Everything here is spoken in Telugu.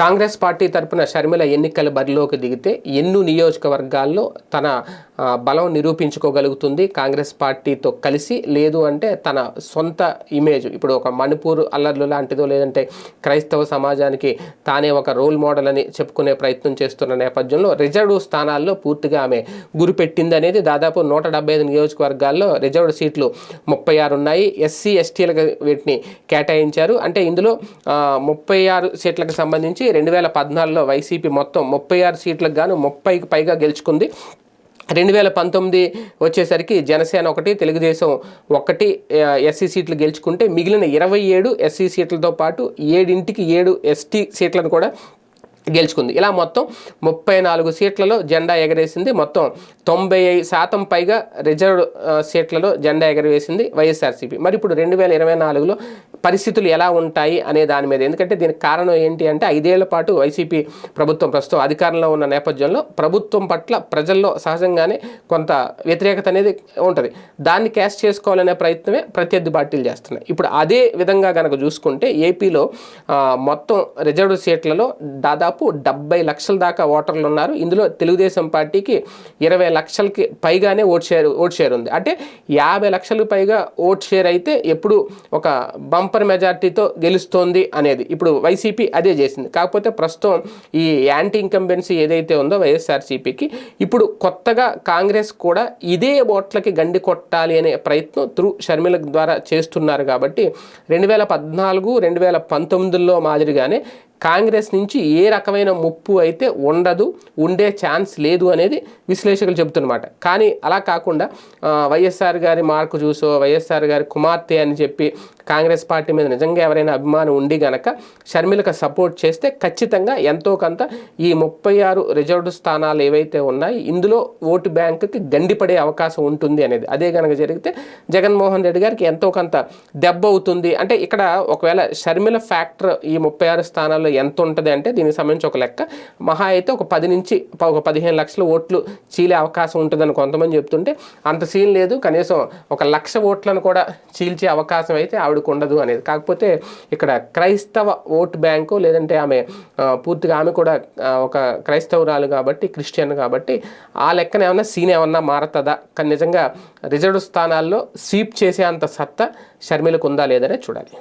కాంగ్రెస్ పార్టీ తరపున షర్మిల ఎన్నికల బరిలోకి దిగితే ఎన్ను నియోజకవర్గాల్లో తన బలం నిరూపించుకోగలుగుతుంది కాంగ్రెస్ పార్టీతో కలిసి. లేదు అంటే తన సొంత ఇమేజ్ ఇప్పుడు ఒక మణిపూర్ అల్లర్లు లాంటిదో లేదంటే క్రైస్తవ సమాజానికి తానే ఒక రోల్ మోడల్ అని చెప్పుకునే ప్రయత్నం చేస్తున్న నేపథ్యంలో రిజర్వ్ స్థానాల్లో పూర్తిగా ఆమె గురిపెట్టింది అనేది దాదాపు నూట డెబ్బై ఐదు నియోజకవర్గాల్లో రిజర్వ్డ్ సీట్లు ముప్పై ఆరు ఉన్నాయి. ఎస్సీ ఎస్టీలకు వీటిని కేటాయించారు. అంటే ఇందులో ముప్పై ఆరు సీట్లకు సంబంధించి రెండు వేల పద్నాలుగులో వైసీపీ మొత్తం ముప్పై ఆరు సీట్లకు గాను ముప్పైకి పైగా గెలుచుకుంది. రెండు వేల పంతొమ్మిది వచ్చేసరికి జనసేన ఒకటి తెలుగుదేశం ఒకటి ఎస్సీ సీట్లు గెలుచుకుంటే మిగిలిన ఇరవై ఏడు ఎస్సీ సీట్లతో పాటు ఏడింటికి ఏడు ఎస్టీ సీట్లను కూడా గెలుచుకుంది. ఇలా మొత్తం ముప్పై నాలుగు సీట్లలో జెండా ఎగరేసింది. మొత్తం తొంభై శాతం పైగా రిజర్వ్ సీట్లలో జెండా ఎగరవేసింది వైఎస్ఆర్సీపీ. మరి ఇప్పుడు రెండు వేల ఇరవై నాలుగులో పరిస్థితులు ఎలా ఉంటాయి అనే దాని మీద. ఎందుకంటే దీనికి కారణం ఏంటి అంటే ఐదేళ్ళ పాటు వైసీపీ ప్రభుత్వం ప్రస్తుతం అధికారంలో ఉన్న నేపథ్యంలో ప్రభుత్వం పట్ల ప్రజల్లో సహజంగానే కొంత వ్యతిరేకత అనేది ఉంటుంది. దాన్ని క్యాష్ చేసుకోవాలనే ప్రయత్నమే ప్రత్యర్థి పార్టీలు చేస్తున్నాయి. ఇప్పుడు అదే విధంగా కనుక చూసుకుంటే ఏపీలో మొత్తం రిజర్వ్ సీట్లలో దాదాపు డెబ్బై లక్షల దాకా ఓటర్లు ఉన్నారు. ఇందులో తెలుగుదేశం పార్టీకి ఇరవై లక్షలకి పైగానే ఓట్ షేర్ ఓట్ షేర్ ఉంది. అంటే యాభై లక్షలకు పైగా ఓట్ షేర్ అయితే ఎప్పుడు ఒక బంప్ బంపర్ మెజార్టీతో గెలుస్తోంది అనేది. ఇప్పుడు వైసీపీ అదే చేసింది. కాకపోతే ప్రస్తుతం ఈ యాంటీ ఇంకంబెన్సీ ఏదైతే ఉందో వైఎస్ఆర్సీపీకి ఇప్పుడు కొత్తగా కాంగ్రెస్ కూడా ఇదే ఓట్లకి గండి కొట్టాలి అనే ప్రయత్నం త్రూ షర్మిల ద్వారా చేస్తున్నారు కాబట్టి రెండు వేల పద్నాలుగు రెండు వేల పంతొమ్మిదిలో మాదిరిగానే కాంగ్రెస్ నుంచి ఏ రకమైన ముప్పు అయితే ఉండదు ఉండే ఛాన్స్ లేదు అనేది విశ్లేషకులు చెబుతున్నమాట. కానీ అలా కాకుండా వైఎస్ఆర్ గారి మార్కు చూసో వైఎస్ఆర్ గారి కుమార్తె అని చెప్పి కాంగ్రెస్ పార్టీ మీద నిజంగా ఎవరైనా అభిమానం ఉండి గనక షర్మిలకు సపోర్ట్ చేస్తే ఖచ్చితంగా ఎంతో కొంత ఈ ముప్పై ఆరు రిజర్వ్డ్ స్థానాలు ఏవైతే ఉన్నాయి ఇందులో ఓటు బ్యాంకుకి గండిపడే అవకాశం ఉంటుంది అనేది. అదే కనుక జరిగితే జగన్మోహన్ రెడ్డి గారికి ఎంతో కొంత దెబ్బ అవుతుంది. అంటే ఇక్కడ ఒకవేళ షర్మిల ఫ్యాక్టర్ ఈ ముప్పై ఆరు స్థానాల్లో ఎంత ఉంటుంది అంటే దీనికి సంబంధించి ఒక లెక్క. మహా అయితే ఒక పది నుంచి ఒక పదిహేను లక్షల ఓట్లు చీలే అవకాశం ఉంటుందని కొంతమంది చెప్తుంటే అంత సీన్ లేదు. కనీసం ఒక లక్ష ఓట్లను కూడా చీల్చే అవకాశం అయితే ఆవిడకు ఉండదు అనేది. కాకపోతే ఇక్కడ క్రైస్తవ ఓట్ బ్యాంకు లేదంటే ఆమె పూర్తిగా ఆమె కూడా ఒక క్రైస్తవురాలు కాబట్టి క్రిస్టియన్ కాబట్టి ఆ లెక్కన ఏమన్నా సీన్ ఏమన్నా మారుతుందా? కానీ నిజంగా రిజర్వ్ స్థానాల్లో స్వీప్ చేసే అంత సత్తా షర్మిలకు ఉందా లేదనే చూడాలి.